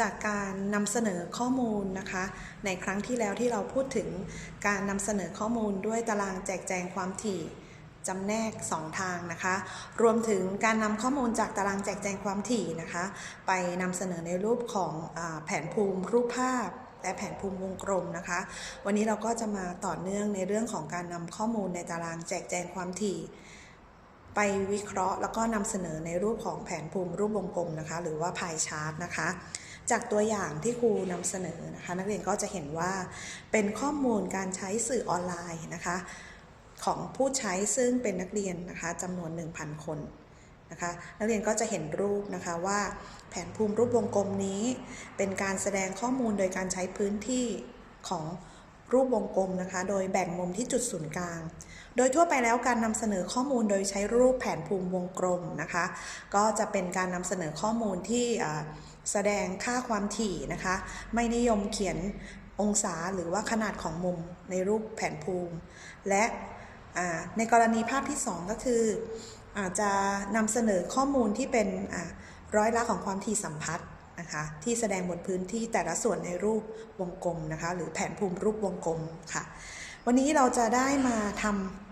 จากการนำเสนอข้อมูลนะคะ ในครั้งที่แล้วที่เราพูดถึงการนำเสนอข้อมูลด้วยตารางแจกแจงความถี่จำแนก 2 ทางนะคะ รวมถึงการนำข้อมูลจากตารางแจกแจงความถี่นะคะ ไปนำเสนอในรูปของอแผนภูมิรูปภาพและแผนภูมิวงกลมนะคะ วันนี้เราก็จะมาต่อเนื่องในเรื่องของการนำข้อมูลในตารางแจกแจงความถี่ไปวิเคราะห์แล้วก็นำเสนอในรูปของแผนภูมิรูปวงกลมนะคะ หรือว่าพายชาร์ตนะคะ จากตัวอย่างที่ครูนำเสนอนะคะ นักเรียนก็จะเห็นว่าเป็นข้อมูลการใช้สื่อออนไลน์นะคะ ของผู้ใช้ซึ่งเป็นนักเรียนนะคะจำนวน 1,000 คนนะคะนักเรียนก็จะเห็นรูปนะคะว่าแผนภูมิรูปวงกลมนี้ เป็นการแสดงข้อมูลโดยการใช้พื้นที่ของรูปวงกลมนะคะ โดยแบ่งมุมที่จุดศูนย์กลาง โดยทั่วไปแล้วการนำเสนอข้อมูลโดยใช้รูปแผนภูมิวงกลมนะคะ ก็จะเป็นการนำเสนอข้อมูลที่แสดงค่าความถี่นะคะ ไม่นิยมเขียนองศาหรือว่าขนาดของมุมในรูปแผนภูมิ และในกรณีภาพที่ 2 ก็คืออาจจะนำเสนอข้อมูลที่เป็นร้อยละของความถี่สัมพัทธ์นะคะที่แสดงบนพื้นที่แต่ละส่วนในรูปวงกลมนะคะหรือแผนภูมิรูปวงกลมค่ะ วันนี้เราจะได้มาทำ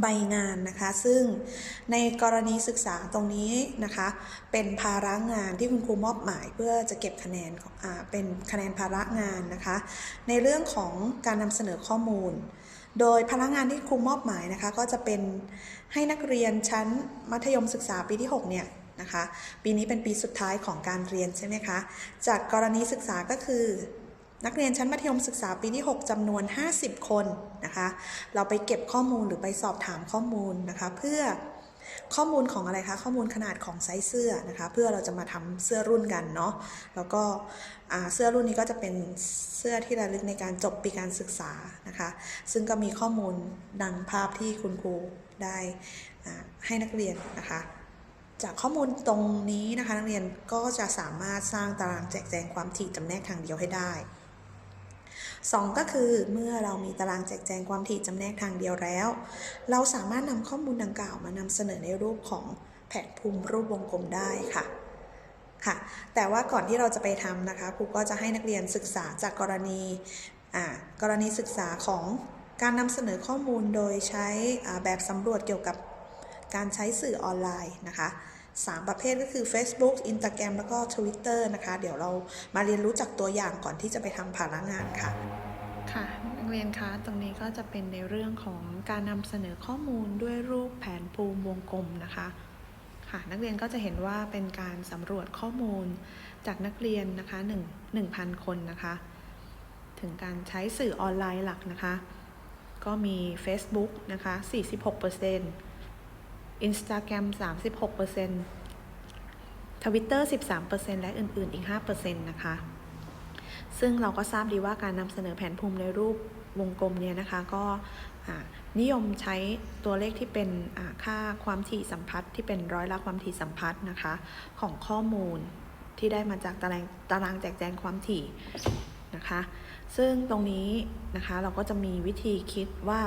ใบงานนะคะ ซึ่งในกรณีศึกษาตรงนี้นะคะ เป็นภาระงานที่คุณครูมอบหมายเพื่อจะเก็บคะแนนของเป็นคะแนนภาระงานนะคะ ในเรื่องของการนำเสนอข้อมูล โดยพนักงานที่ครูมอบหมายนะคะ ก็จะเป็นให้นักเรียนชั้นมัธยมศึกษาปีที่ 6 เนี่ยนะคะ ปีนี้เป็นปีสุดท้ายของการเรียนใช่ไหมคะ จากกรณีศึกษาก็คือ นักเรียนชั้นมัธยมศึกษาปีที่ 6จำนวน 50 คนนะคะ เราไปเก็บข้อมูลหรือไปสอบถามข้อมูลนะคะ เพื่อข้อมูลของอะไรคะ ข้อมูลขนาดของไซส์เสื้อนะคะ เพื่อเราจะมาทำเสื้อรุ่นกันเนาะ แล้วก็เสื้อรุ่นนี้ก็จะเป็นเสื้อที่ระลึกในการจบปีการศึกษานะคะ ซึ่งก็มีข้อมูลดังภาพที่คุณครูได้ให้นักเรียนนะคะ จากข้อมูลตรงนี้นะคะ นักเรียนก็จะสามารถสร้างตารางแจกแจงความถี่จำแนกทางเดียวให้ได้ สองก็คือเมื่อเรามีตารางแจกแจงความถี่จำแนกทางเดียวแล้ว เราสามารถนำข้อมูลดังกล่าวมานำเสนอในรูปของแผนภูมิรูปวงกลมได้ค่ะค่ะ แต่ว่าก่อนที่เราจะไปทำนะคะครูก็จะให้นักเรียนศึกษาจากกรณีกรณีศึกษาของการนำเสนอข้อมูลโดยใช้แบบสำรวจเกี่ยวกับการใช้สื่อออนไลน์นะคะ สามประเภทก็คือ Facebook Instagram แล้วก็ Twitter นะคะ เดี๋ยวเรามาเรียนรู้จากตัวอย่างก่อนที่จะไปทำภาระงานค่ะ ค่ะนักเรียนคะ ตรงนี้ก็จะเป็นในเรื่องของการนำเสนอข้อมูลด้วยรูปแผนภูมิวงกลมนะคะค่ะนักเรียนก็จะเห็นว่าเป็นการสำรวจข้อมูลจากนักเรียนนะคะ1 1,000 คนนะคะ ถึงการใช้สื่อออนไลน์หลักนะคะ ก็มี Facebook นะคะ 46% Instagram 36% Twitter 13%และอื่นๆ อีก 5%นะคะ ซึ่งเราก็ทราบดีว่าการนำเสนอแผนภูมิในรูปวงกลมเนี่ยนะคะก็นิยมใช้ตัวเลขที่เป็นค่าความถี่สัมพัทธ์ที่เป็นร้อยละความถี่สัมพัทธ์นะคะของข้อมูลที่ได้มาจากตารางตารางแจกแจงความถี่นะคะ ซึ่งตรงนี้นะคะเราก็จะมีวิธีคิดว่า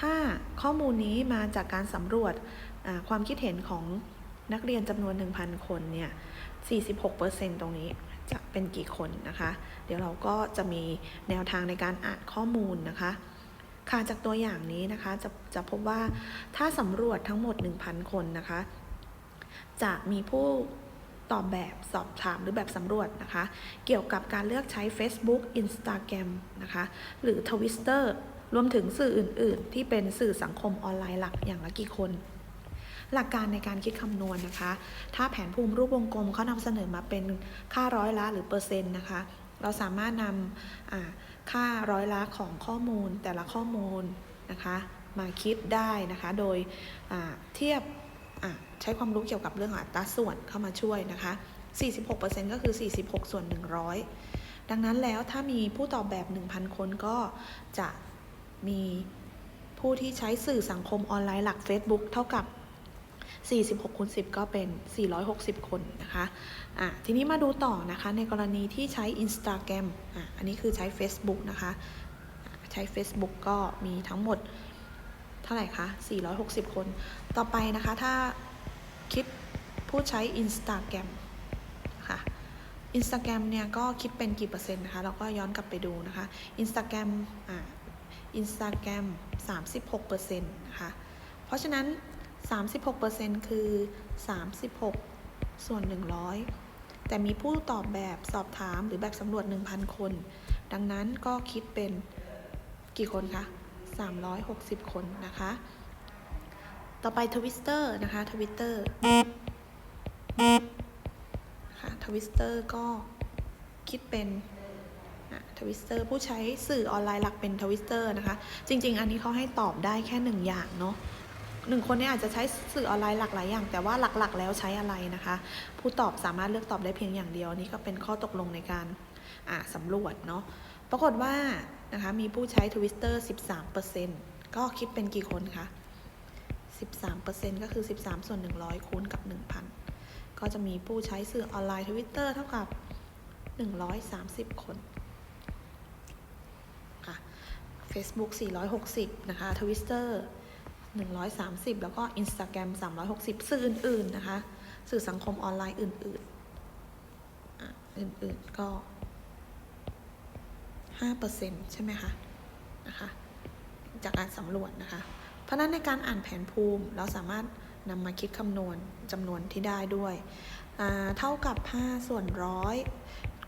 ถ้าข้อมูลนี้มาจากการสำรวจ ความคิดเห็นของนักเรียนจำนวน 1,000 คนเนี่ย 46%ตรงนี้จะเป็นกี่คนนะคะ เดี๋ยวเราก็จะมีแนวทางในการอ่านข้อมูลนะคะ ค่ะจากตัวอย่างนี้นะคะจะจะพบว่าถ้าสำรวจทั้งหมด 1,000 คนนะคะ จะมีผู้ตอบแบบสอบถามหรือแบบสำรวจนะคะ เกี่ยวกับการเลือกใช้ Facebook Instagram นะคะ หรือ Twitter รวมถึงสื่ออื่น ๆ ที่เป็นสื่อสังคมออนไลน์หลักอย่างละกี่คน หลักการในการคิดคำนวณนะคะ ถ้าแผนภูมิรูปวงกลมเขานำเสนอมาเป็นค่าร้อยละหรือเปอร์เซ็นต์นะคะ เราสามารถนำค่าร้อยละของข้อมูลแต่ละข้อมูลนะคะมาคิดได้นะคะ โดยเทียบใช้ความรู้เกี่ยวกับเรื่องอัตราส่วนเข้ามาช่วยนะคะ 46%ก็คือ 46 ส่วน 100 ดังนั้นแล้วถ้ามีผู้ตอบแบบ 1,000 คนก็จะมีผู้ที่ใช้สื่อสังคมออนไลน์หลัก Facebook เท่ากับ 46คูณ10 ก็เป็น 460 คนนะคะอะทีนี้มาดูต่อนะคะ ในกรณีที่ใช้ Instagram อะอันนี้คือใช้ Facebook นะคะ ใช้ Facebook ก็มีทั้งหมดเท่าไหร่คะ 460 คน ต่อไปนะคะ ถ้าคิดผู้ใช้ Instagram ค่ะ Instagram เนี่ยก็คิดเป็นกี่เปอร์เซ็นต์นะคะ เราก็ย้อนกลับไปดูนะคะ Instagram อ่า Instagram 36%นะคะ เพราะฉะนั้น 36%คือ 36 ส่วน 100 แต่มีผู้ตอบแบบสอบถามหรือแบบสำรวจ 1,000 คน ดังนั้นก็คิดเป็นกี่คนคะ 360 คนนะคะ ต่อไป Twitter นะคะ Twitter ค่ะ Twitter ก็คิดเป็นทวิสเตอร์ผู้ใช้สื่อออนไลน์หลักเป็นทวิสเตอร์นะคะ จริง ๆ อันนี้เขาให้ตอบได้แค่หนึ่งอย่างเนาะ หนึ่งคนเนี่ยอาจจะใช้สื่อออนไลน์หลากหลายอย่าง แต่ว่าหลักๆ แล้วใช้อะไรนะคะ ผู้ตอบสามารถเลือกตอบได้เพียงอย่างเดียวนี่ก็เป็นข้อตกลงในการสำรวจเนาะปรากฏว่านะคะมีผู้ใช้ Twitter 13%ก็คิดเป็นกี่คนคะ 13%ก็คือ 13 ส่วน 100 คูณกับ 1,000 ก็จะมีผู้ใช้สื่อออนไลน์ Twitter เท่ากับ 130 คนค่ะ Facebook 460 นะคะ Twitter 130 แล้วก็ Instagram 360 สื่ออื่น ๆ นะคะ สื่อสังคมออนไลน์อื่นๆอะอื่น ๆ ก็ 5%ใช่ไหมคะ นะคะ จากการสำรวจนะคะ เพราะนั้นในการอ่านแผนภูมิเราสามารถนำมาคิดคำนวณจำนวนที่ได้ด้วย เท่ากับ 5 ส่วนร้อย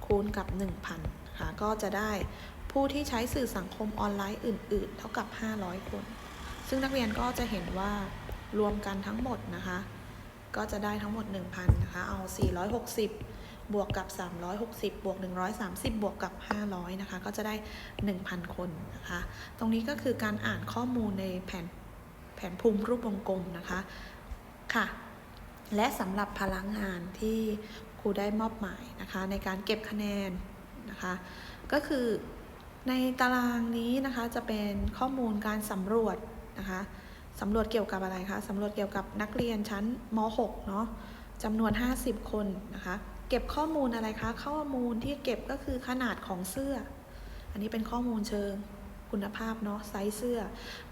คูณกับ 1,000นะคะก็จะได้ผู้ที่ใช้สื่อสังคมออนไลน์อื่น ๆ เท่ากับ 500 คน ซึ่งนักเรียนก็จะเห็นว่ารวมกันทั้งหมดนะคะ ก็จะได้ทั้งหมด 1,000นะคะเอา 460 บวกกับ 360 บวก 130 บวกกับ 500นะคะก็จะได้ 1,000 คนนะคะตรงนี้ก็คือการอ่านข้อมูลในแผนแผนภูมิรูปวงกลมนะคะค่ะและสำหรับพลังงานที่ครูได้มอบหมายนะคะในการเก็บคะแนนนะคะก็คือในตารางนี้นะคะจะเป็นข้อมูลการสำรวจ นะคะสำรวจเกี่ยวกับอะไรคะสำรวจเกี่ยวกับนักเรียนชั้นม .6 เนาะจำนวน 50 คนนะคะ เก็บข้อมูลอะไรคะ ข้อมูลที่เก็บก็คือขนาดของเสื้อ อันนี้เป็นข้อมูลเชิงคุณภาพเนาะไซส์เสื้อ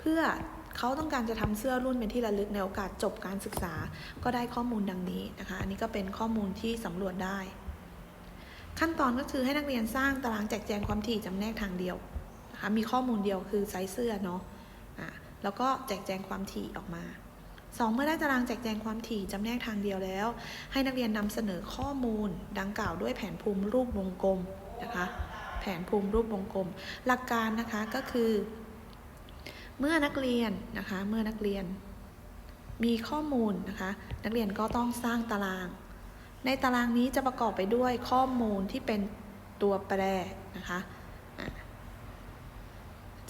เพื่อเขาต้องการจะทำเสื้อรุ่นเป็นที่ระลึกในโอกาสจบการศึกษา ก็ได้ข้อมูลดังนี้นะคะ อันนี้ก็เป็นข้อมูลที่สำรวจได้ ขั้นตอนก็คือให้นักเรียนสร้างตารางแจกแจงความถี่จำแนกทางเดียวนะคะมีข้อมูลเดียวคือไซส์เสื้อเนาะะ แล้วก็แจกแจงความถี่ออกมา 2 เมื่อได้ตารางแจกแจงความถี่จำแนกทางเดียวแล้ว ให้นักเรียนนำเสนอข้อมูลดังกล่าวด้วยแผนภูมิรูปวงกลมนะคะแผนภูมิรูปวงกลม หลักการนะคะก็คือ เมื่อนักเรียนนะคะเมื่อนักเรียนมีข้อมูลนะคะนักเรียนก็ต้องสร้างตาราง ในตารางนี้จะประกอบไปด้วยข้อมูลที่เป็นตัวแปรนะคะอะ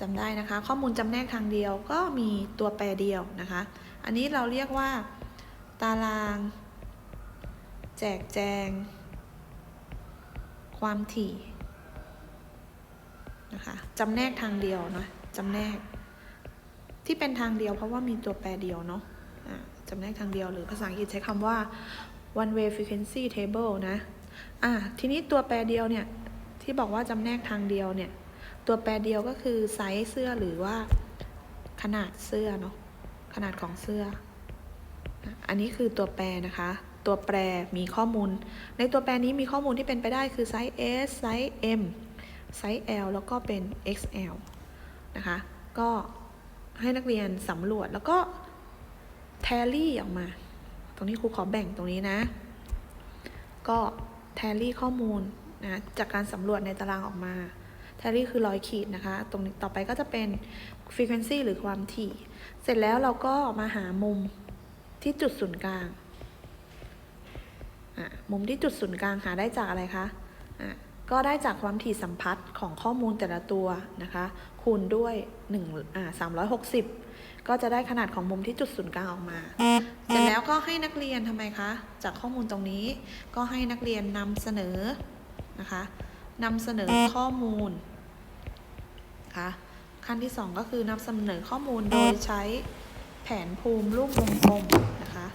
จำได้นะคะ ข้อมูลจำแนกทางเดียวก็มีตัวแปรเดียวนะคะ อันนี้เราเรียกว่า ตาราง แจกแจง ความถี่นะคะจำแนกทางเดียวเนาะจำแนก ที่เป็นทางเดียวเพราะว่ามีตัวแปรเดียวเนาะะจำแนกทางเดียวหรือภาษาอังกฤษใช้คำว่า one way frequency table นะอะทีนี้ตัวแปรเดียวเนี่ย ที่บอกว่าจำแนกทางเดียวเนี่ย ตัวแปรเดียวก็คือไซส์เสื้อหรือว่าขนาดเสื้อเนาะขนาดของเสื้อ อันนี้คือตัวแปรนะคะ ตัวแปรมีข้อมูล ในตัวแปรนี้มีข้อมูลที่เป็นไปได้คือไซส์ S ไซส์ M ไซส์ L แล้วก็เป็น XL นะคะ ก็ให้นักเรียนสำรวจแล้วก็แทลี่ออกมา ตรงนี้ครูขอแบ่งตรงนี้นะ ก็แทลี่ข้อมูลนะจากการสำรวจในตารางออกมา แทลี่คือร้อยขีดนะคะ ตรงนี้ต่อไปก็จะเป็น frequency หรือความถี่ เสร็จแล้วเราก็มาหามุมที่จุดศูนย์กลางอะมุมที่จุดศูนย์กลางหาได้จากอะไรคะอะก็ได้จากความถี่สัมพัทธ์ของข้อมูลแต่ละตัวนะคะ คูณด้วย1อ่า360 ก็จะได้ขนาดของมุมที่จุดศูนย์กลางออกมา เสร็จแล้วก็ให้นักเรียนทำไมคะ จากข้อมูลตรงนี้ก็ให้นักเรียนนำเสนอนะคะ นำเสนอข้อมูลนะคะขั้นที่ 2 ก็คือนำเสนอข้อมูลโดยใช้แผนภูมิรูปวงกลมนะคะ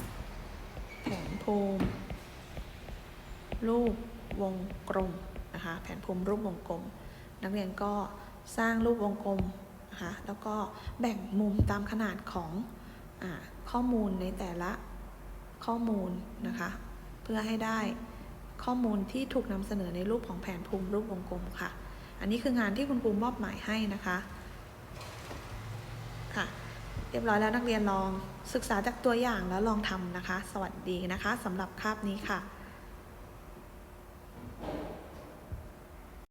แผนภูมิ รูปวงกลมนะคะแผนภูมิรูปวงกลม นักเรียนก็สร้างรูปวงกลมนะคะแล้วก็แบ่งมุมตามขนาดของอข้อมูลในแต่ละข้อมูลนะคะเพื่อให้ได้ ข้อมูลที่ถูกนำเสนอในรูปของแผนภูมิรูปวงกลมค่ะ อันนี้คืองานที่คุณครูมอบหมายให้นะคะค่ะ เรียบร้อยแล้วนักเรียนลองศึกษาจากตัวอย่างแล้วลองทำนะคะ สวัสดีนะคะสำหรับคาบนี้ค่ะ